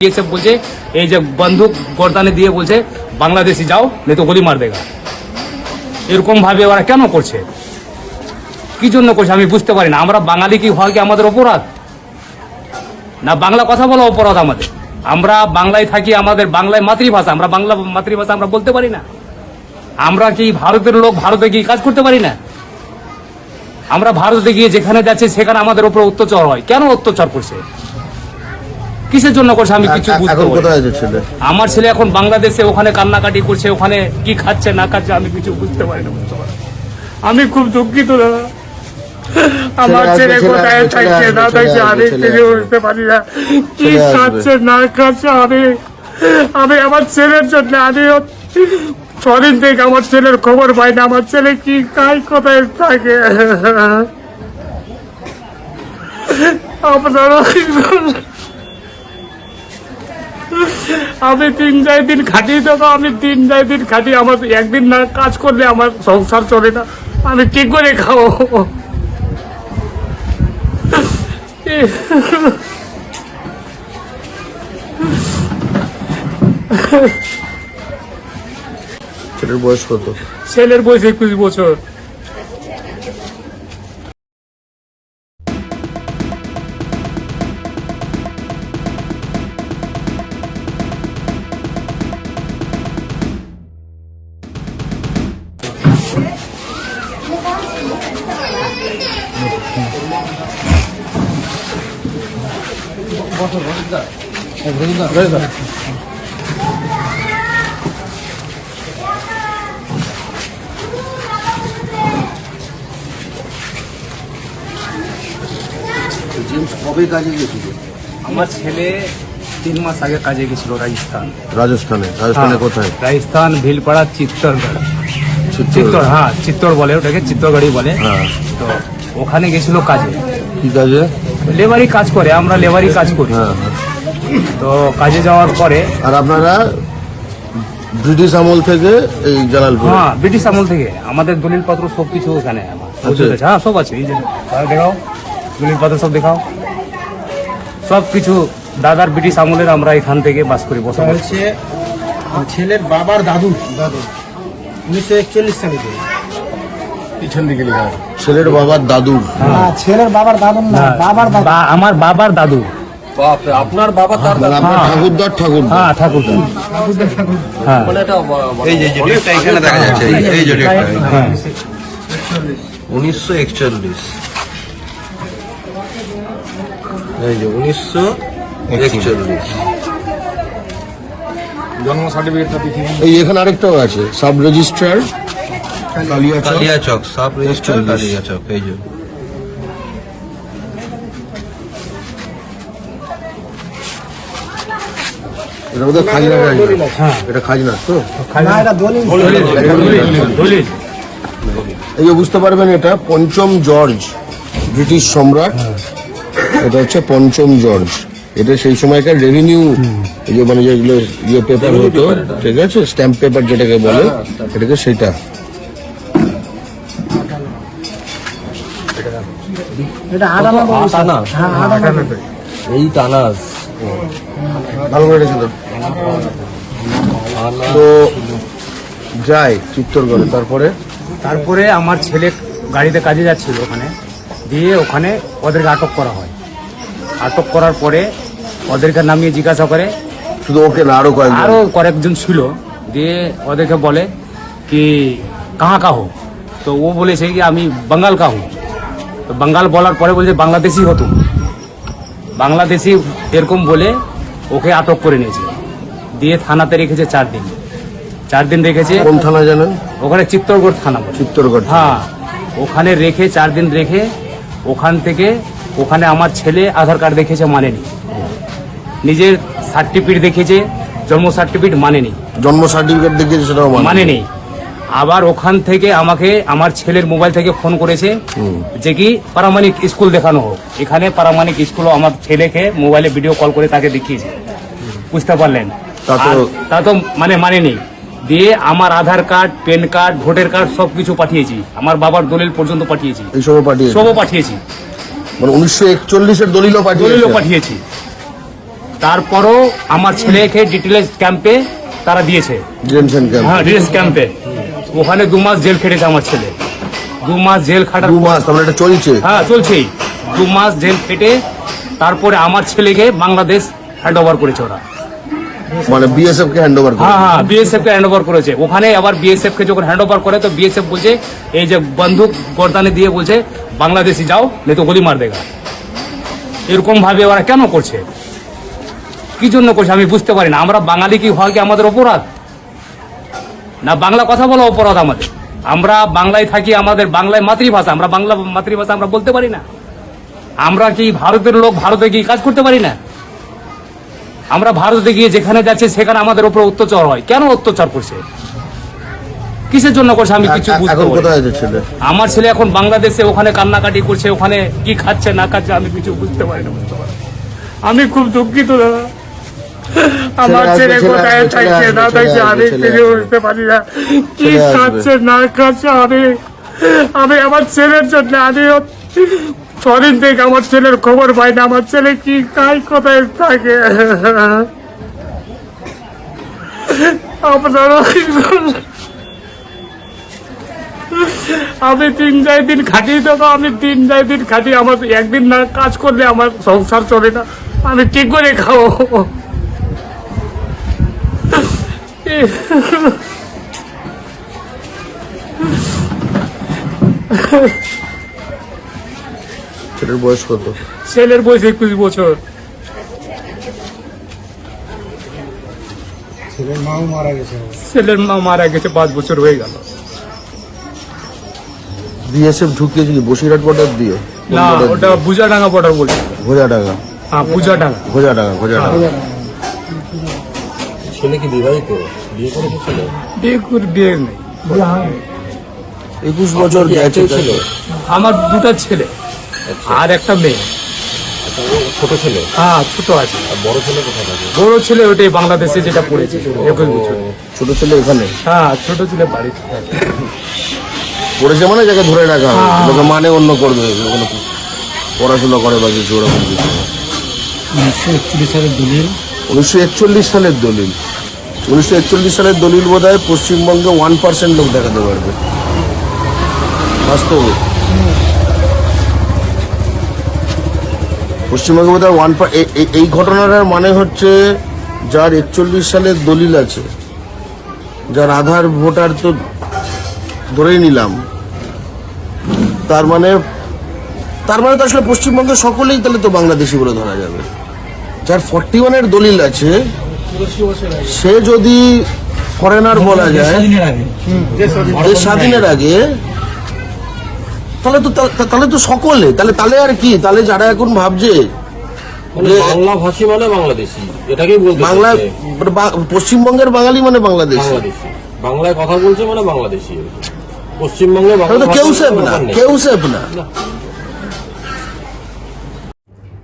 BSF বলছে, এই যে বন্দুক গর্দানে দিয়ে বলছে, বাংলাদেশি যাও নেই তো মার দেগা এরকম ভাবে ওরা কেন করছে? কি জন্য করছে আমি বুঝতে পারি না। আমরা বাঙালি কি হয় কি আমাদের অপরাধ? না, বাংলা কথা বলা অপরাধ আমাদের। আমরা বাংলায় থাকি, আমাদের বাংলায় মাতৃভাষা। আমরা বাংলা মাতৃভাষা আমরা বলতে পারি না। আমরা কি ভারতের লোক, ভারতে গিয়ে কাজ করতে পারি না? আমরা ভারতে গিয়ে যেখানে যাচ্ছি, সেখানে আমাদের উপর অত্যাচার হয়। কেন অত্যাচার করছে? কিসের জন্য করছে আমি কিছু বুঝতে পারি আমার ছেলে এখন বাংলাদেশে ওখানে কান্নাকাটি করছে ওখানে কি খাচ্ছে না খাচ্ছে আমি কিছু বুঝতে পারি না বুঝতে পারি। আমি খুব দুঃখিত দাদা। আমার ছেলে কোথায় থাকছে না থাকছে আমি কিছু বুঝতে পারি না। কি খাচ্ছে না খাচ্ছে আমি আমি আমার ছেলের জন্য আমি ছদিন থেকে আমার ছেলের খবর পাই না আমার ছেলে কি খায় কোথায় থাকে? আপনারা আমি তিন চার দিন খাটি দেবো আমি তিন চার দিন খাটি আমার একদিন না কাজ করলে আমার সংসার চলে না। আমি কি করে খাব? ছেলের বয়স কত? ছেলের বয়স একুশ বছর। জেমস কবে কাজে গেছিল? আমার ছেলে তিন মাস আগে কাজে গেছিল রাজস্থান। রাজস্থানে? রাজস্থানে হ্যাঁ, কোথায়? রাজস্থান ভিলপাড়া চিত্তরগড়। চিত্তর হ্যাঁ চিত্তর বলে ওটাকে চিত্তরগড়ই বলে। হ্যাঁ। তো ওখানে গেছিল কাজে। কি কাজে? লেবারি কাজ করে আমরা লেবারি কাজ করি। হ্যাঁ। তো কাজে যাওয়ার পরে আর আপনারা ব্রিটিশ আমল থেকে এই জালালপুর? হ্যাঁ ব্রিটিশ আমল থেকে। আমাদের দলিল পত্র সব কিছু ওখানে। হ্যাঁ সব আছে। এই যে আর দেখাও। দলিল পত্র সব দেখাও। সব কিছু দাদার ব্রিটিশ আমলের আমরা এখান থেকে বাস করি করি। হচ্ছে ছেলের বাবার দাদু। দাদু। উনিশশো একচল্লিশ সালে। থেকে। ছেলের বাবার দাদুর। হ্যাঁ, ছেলের বাবার দাদু না হ্যাঁ, বাবার দাদু বা- আমার বাবার দাদু আপনার বাবা তার মানে আপনার হ্যাঁ। ঠাকুরদার ঠাকুর হ্যাঁ হ্যাঁ। এই যে যে এখানে দেখা যাচ্ছে এই- এই যে হ্যাঁ। উনিশশো একচল্লিশ। এই যে উনিশশো একচল্লিশ। এই এখানে আরেকটাও আছে sub registrar Kaliachak. Kaliachak. Sub register একচল্লিশ। কালিয়াচক এই যে। এটা বোধহয় খাজনা হ্যাঁ। এটা খাজনা তো? না এটা দলিল। দলিল এই যে বুঝতে পারবেন এটা পঞ্চম জর্জ ব্রিটিশ সম্রাট। এটা হচ্ছে পঞ্চম জর্জ। এটা সেই সময়কার রেভিনিউ যে মানে যেগুলো ইয়ে পেপার হতো ঠিক আছে? স্ট্যাম্প পেপার যেটাকে বলে এটাকে সেটা। এটা আটানা আটানা? হ্যাঁ এই টানাস ভালো করে রেখে তো যায় চিত্তরগড়ে তারপরে? তারপরে আমার ছেলে গাড়িতে কাজে যাচ্ছিল ওখানে। দিয়ে ওখানে ওদেরকে আটক করা হয়। আটক করার পরে ওদেরকে নামিয়ে জিজ্ঞাসা করে। শুধু ওকে না আরও কয়েকজন? আরও কয়েকজন ছিল। দিয়ে ওদেরকে বলে কি কাহা কাহো? তো ও বলেছে কি আমি বাঙ্গাল কা হু তো বাঙ্গাল বলার পরে বলছে বাংলাদেশি হতো। বাংলাদেশি এরকম বলে ওকে আটক করে নিয়েছে। দিয়ে থানাতে রেখেছে চার দিন। চার দিন রেখেছে কোন থানা জানেন? ওখানে চিত্তরগড় থানা চিত্তরগড় হ্যাঁ ওখানে রেখে চার দিন রেখে ওখান থেকে ওখানে আমার ছেলে আধার কার্ড দেখেছে মানেনি। নিজের সার্টিফিকেট দেখেছে জন্ম সার্টিফিকেট মানেনি। জন্ম সার্টিফিকেট দেখিয়েছে সেটাও মানে মানেনি। আবার ওখান থেকে আমাকে আমার ছেলের মোবাইল থেকে ফোন করেছে যে কি পারামানিক স্কুল দেখানো হোক। এখানে পারামানিক স্কুল আমার ছেলেকে মোবাইলে ভিডিও কল করে তাকে দেখিয়েছে। বুঝতে পারলেন? তা তো- মানে মানেনি। দিয়ে আমার Aadhaar card PAN card voter card সব কিছু পাঠিয়েছি। আমার বাবার দলিল পর্যন্ত পাঠিয়েছি। সবও পাঠিয়েছি? মানে উনিশশো একচল্লিশের দলিলও দলিলও পাঠিয়েছি। তারপরও আমার ছেলেকে ডিটেলস ক্যাম্পে তারা দিয়েছে। হ্যাঁ ডিটেলস ক্যাম্পে ওখানে দু মাস জেল খেটেছে আমার ছেলে। দু মাস জেল খাটার দু মাস তাহলে এটা চলছে? হ্যাঁ চলছেই। দু মাস জেল খেটে তারপরে আমার ছেলেকে বাংলাদেশ হ্যান্ড ওভার করেছে ওরা। মানে বিএসএফ কে হ্যান্ড ওভার হ্যাঁ হ্যাঁ বিএসএফ কে হ্যান্ড ওভার করেছে। ওখানে আবার বিএসএফ কে যখন হ্যান্ড ওভার করে তো বিএসএফ বলছে এই যে বন্দুক গর্দানে দিয়ে বলছে বাংলাদেশি যাও নেই তো গুলি মার দেগা। এরকম ভাবে ওরা কেন করছে? কি জন্য করছে আমি বুঝতে পারি না। আমরা বাঙালি কি হয় কি আমাদের অপরাধ? না, বাংলা কথা বলা অপরাধ আমাদের। আমরা বাংলায় থাকি, আমাদের বাংলায় মাতৃভাষা, আমরা বাংলা মাতৃভাষা আমরা বলতে পারি না। আমরা কি ভারতের লোক, ভারতে গিয়ে কাজ করতে পারি না? আমরা ভারতে গিয়ে যেখানে যাচ্ছি, সেখানে আমাদের উপর অত্যাচার হয়। কেন অত্যাচার করছে? কিসের জন্য করছে? আমি কিছু বুঝতে আমার ছেলে এখন বাংলাদেশে ওখানে কান্নাকাটি করছে ওখানে কি খাচ্ছে না খাচ্ছে আমি কিছু বুঝতে পারি না বুঝতে পারি। আমি খুব দুঃখিত দাদা আমার ছেলে কোথায় থাকছে না থাকছে আমি ছেলে বুঝতে পারি না। কি খাচ্ছে না খাচ্ছে আমি আমি আমার ছেলের জন্য আমি ছদিন থেকে আমার ছেলের খবর পাই না আমার ছেলে কি খায় কোথায় থাকে? আপনারা আমি তিন চার দিন খাটি দেবো আমি তিন চার দিন খাটি আমার একদিন না কাজ করলে আমার সংসার চলে না আমি কি করে খাব? ছেলের বয়স কত? ছেলের বয়স একুশ বছর। ছেলের মাও মারা গেছে। ছেলের মা মারা গেছে পাঁচ বছর হয়ে গেল। বিএসএফ ঢুকিয়েছে কি? বসিরহাট বর্ডার দিয়ে? না ওটা বুজাডাঙ্গা বর্ডার বলছে। হ্যাঁ বুজাডাঙ্গা। ছেলে কি বিবাহিত? বিয়ে ছেলে করে বিয়ে নেই। একুশ বছর গেছে ছেলে। আমার দুটো ছেলে। আর একটা মেয়ে। আচ্ছা, ছোট ছেলে? হ্যাঁ ছোট আছে। বড় ছেলে কোথায় থাকে? বড় ছেলে ওটাই বাংলাদেশে যেটা পড়েছে একুশ বছর। ছোট ছেলে এখানে? হ্যাঁ ছোট ছেলে বাড়িতে থাকে। পড়েছে মানে যাকে ধরে রাখা হবে লোকে মানে অন্য করবে। পড়াশোনা করে বা কিছু ওরকম কিছু। উনিশশো একচল্লিশ সালের দলিল। উনিশশো একচল্লিশ সালের দলিল। উনিশশো একচল্লিশ সালের দলিল বোধ হয় পশ্চিমবঙ্গে ওয়ান পার্সেন্ট লোক দেখাতে পারবে। বাস্তবে। পশ্চিমবঙ্গে বোধ হয় ওয়ান এই ঘটনাটার মানে হচ্ছে যার একচল্লিশ সালের দলিল আছে, যার আধার ভোটার তো ধরেই নিলাম। তার মানে তার মানে তো আসলে পশ্চিমবঙ্গের সকলেই তাহলে তো বাংলাদেশি বলে ধরা যাবে। যার ফর্টি ওয়ানের দলিল আছে সে যদি ফরেনার বলা যায় দেশ স্বাধীনের আগে। তাহলে তো তাহলে তো সকলে তাহলে তাহলে আর কি? তাহলে যারা এখন ভাবছে মানে বাংলা ভাষী মানে বাংলাদেশি এটাকেই বলতে বাংলা মানে পশ্চিমবঙ্গের বাঙালি মানে বাংলাদেশ। বাংলায় কথা বলছে মানে বাংলাদেশি। পশ্চিমবঙ্গে কেউ ভাষার সেফ না কেউ সেফ না।